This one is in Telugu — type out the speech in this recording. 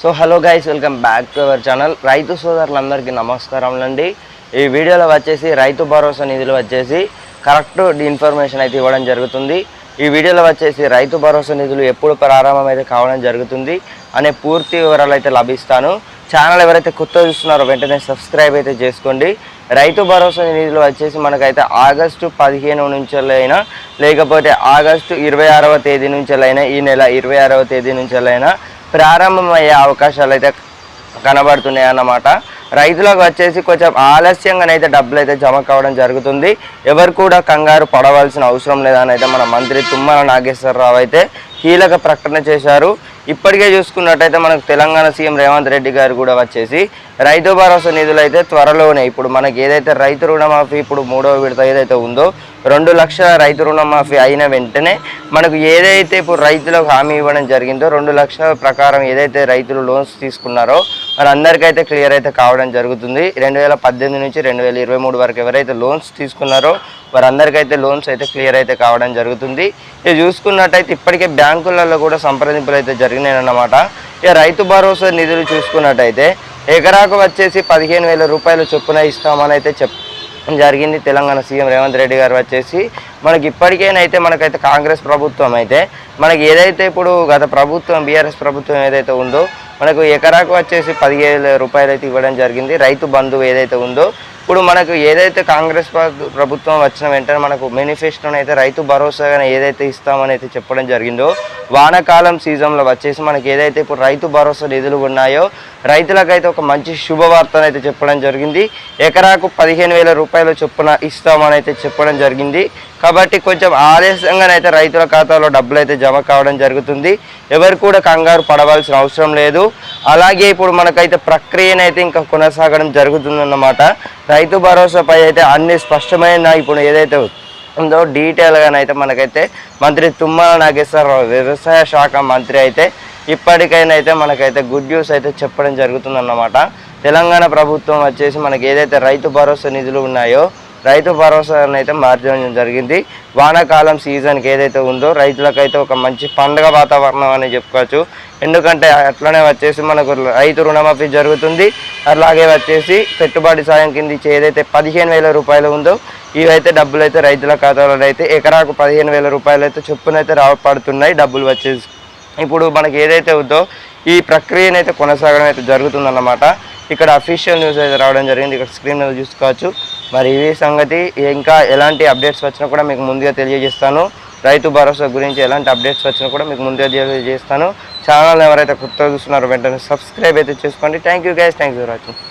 So hello guys welcome back to our channel రైతు సోదరులందరికీ నమస్కారం అండి. ఈ వీడియోలో వచ్చేసి రైతు భరోసా నిధులు వచ్చేసి కరెక్ట్ ఇన్ఫర్మేషన్ అయితే ఇవ్వడం జరుగుతుంది. ఈ వీడియోలో వచ్చేసి రైతు భరోసా నిధులు ఎప్పుడు ప్రారంభం అయితే కావడం జరుగుతుంది అనే పూర్తి వివరాలు అయితే లభిస్తాను. ఛానల్ ఎవరైతే కొత్త చూస్తున్నారో వెంటనే సబ్స్క్రైబ్ అయితే చేసుకోండి. రైతు భరోసా నిధులు వచ్చేసి మనకైతే ఆగస్టు పదిహేను నుంచి లేకపోతే ఆగస్టు ఇరవై ఆరవ తేదీ నుంచి అయినా ఈ నెల ఇరవై ఆరవ తేదీ నుంచి ప్రారంభమయ్యే అవకాశాలు అయితే కనబడుతున్నాయి అన్నమాట రైతులకు వచ్చేసి కొంచెం ఆలస్యంగానైతే డబ్బులు అయితే జమ కావడం జరుగుతుంది. ఎవరు కూడా కంగారు పడవలసిన అవసరం లేదని అయితే మన మంత్రి తుమ్మల నాగేశ్వరరావు అయితే కీలక ప్రకటన చేశారు. ఇప్పటికే చూసుకున్నట్టయితే మనకు తెలంగాణ సీఎం రేవంత్ రెడ్డి గారు కూడా వచ్చేసి రైతు భరోసా నిధులు అయితే త్వరలోనే ఇప్పుడు మనకి ఏదైతే రైతు రుణమాఫీ ఇప్పుడు మూడవ విడత ఏదైతే ఉందో రెండు లక్షల రైతు రుణమాఫీ అయిన వెంటనే మనకు ఏదైతే ఇప్పుడు రైతులకు హామీ ఇవ్వడం జరిగిందో రెండు లక్షల ప్రకారం ఏదైతే రైతులు లోన్స్ తీసుకున్నారో మరి క్లియర్ అయితే కావడం జరుగుతుంది. రెండు వేల పద్దెనిమిది నుంచి రెండు వేల ఇరవై మూడు వరకు ఎవరైతే లోన్స్ తీసుకున్నారో వారందరికైతే లోన్స్ అయితే క్లియర్ అయితే కావడం జరుగుతుంది. ఇక చూసుకున్నట్టయితే ఇప్పటికే బ్యాంకులలో కూడా సంప్రదింపులు అయితే జరిగినాయి అన్నమాట ఇక రైతు భరోసా నిధులు చూసుకున్నట్టయితే ఎకరాకు వచ్చేసి పదిహేను వేల రూపాయలు చొప్పున ఇస్తామని అయితే చెప్ జరిగింది తెలంగాణ సీఎం రేవంత్ రెడ్డి గారు వచ్చేసి. మనకి ఇప్పటికేనైతే మనకైతే కాంగ్రెస్ ప్రభుత్వం అయితే మనకి ఏదైతే ఇప్పుడు గత ప్రభుత్వం బీఆర్ఎస్ ప్రభుత్వం ఏదైతే ఉందో మనకు ఎకరాకు వచ్చేసి పదిహేను రూపాయలు అయితే ఇవ్వడం జరిగింది. రైతు బంధువు ఏదైతే ఉందో ఇప్పుడు మనకు ఏదైతే కాంగ్రెస్ ప్రభుత్వం వచ్చిన వెంటనే మనకు మేనిఫెస్టోనైతే రైతు భరోసాగా ఏదైతే ఇస్తామని అయితే చెప్పడం జరిగిందో వానాకాలం సీజన్లో వచ్చేసి మనకి ఏదైతే ఇప్పుడు రైతు భరోసా నిధులు ఉన్నాయో రైతులకైతే ఒక మంచి శుభవార్తను అయితే చెప్పడం జరిగింది. ఎకరాకు పదిహేను వేల రూపాయల చొప్పున ఇస్తామని అయితే చెప్పడం జరిగింది. కాబట్టి కొంచెం ఆలస్యంగానైతే రైతుల ఖాతాలో డబ్బులు అయితే జమ కావడం జరుగుతుంది. ఎవరు కూడా కంగారు పడవలసిన అవసరం లేదు. అలాగే ఇప్పుడు మనకైతే ప్రక్రియనైతే ఇంకా కొనసాగడం జరుగుతుందన్నమాట. రైతు భరోసాపై అయితే అన్ని స్పష్టమైన ఇప్పుడు ఏదైతే ఉందో డీటెయిల్గానైతే మనకైతే మంత్రి తుమ్మల నాగేశ్వరరావు వ్యవసాయ శాఖ మంత్రి అయితే ఇప్పటికైనా అయితే మనకైతే గుడ్ న్యూస్ అయితే చెప్పడం జరుగుతుందన్నమాట. తెలంగాణ ప్రభుత్వం వచ్చేసి మనకి ఏదైతే రైతు భరోసా నిధులు ఉన్నాయో రైతు భరోసాను అయితే మార్చడం జరిగింది. వానాకాలం సీజన్కి ఏదైతే ఉందో రైతులకైతే ఒక మంచి పండగ వాతావరణం అని చెప్పుకోవచ్చు. ఎందుకంటే అట్లనే వచ్చేసి మనకు రైతు రుణమాఫీ జరుగుతుంది. అలాగే వచ్చేసి పెట్టుబడి సాయం కింద ఏదైతే పదిహేను వేల రూపాయలు ఉందో ఇవైతే డబ్బులు అయితే రైతుల ఖాతాలో అయితే ఎకరాకు పదిహేను వేల రూపాయలు అయితే చొప్పునైతే రావ పడుతున్నాయి డబ్బులు వచ్చేసి. ఇప్పుడు మనకి ఏదైతే ఉందో ఈ ప్రక్రియనైతే కొనసాగడం అయితే జరుగుతుందన్నమాట. ఇక్కడ అఫీషియల్ న్యూస్ అయితే రావడం జరిగింది. ఇక్కడ స్క్రీన్ మీద చూసుకోవచ్చు. మరి ఇవి సంగతి ఇంకా ఎలాంటి అప్డేట్స్ వచ్చినా కూడా మీకు ముందుగా తెలియజేస్తాను. రైతు భరోసా గురించి ఎలాంటి అప్డేట్స్ వచ్చినా కూడా మీకు ముందుగా తెలియజేస్తాను. ఛానల్ ఎవరైతే కొత్తగా చూస్తున్నారో వెంటనే సబ్స్క్రైబ్ అయితే చేసుకోండి. Thank you guys thank you for watching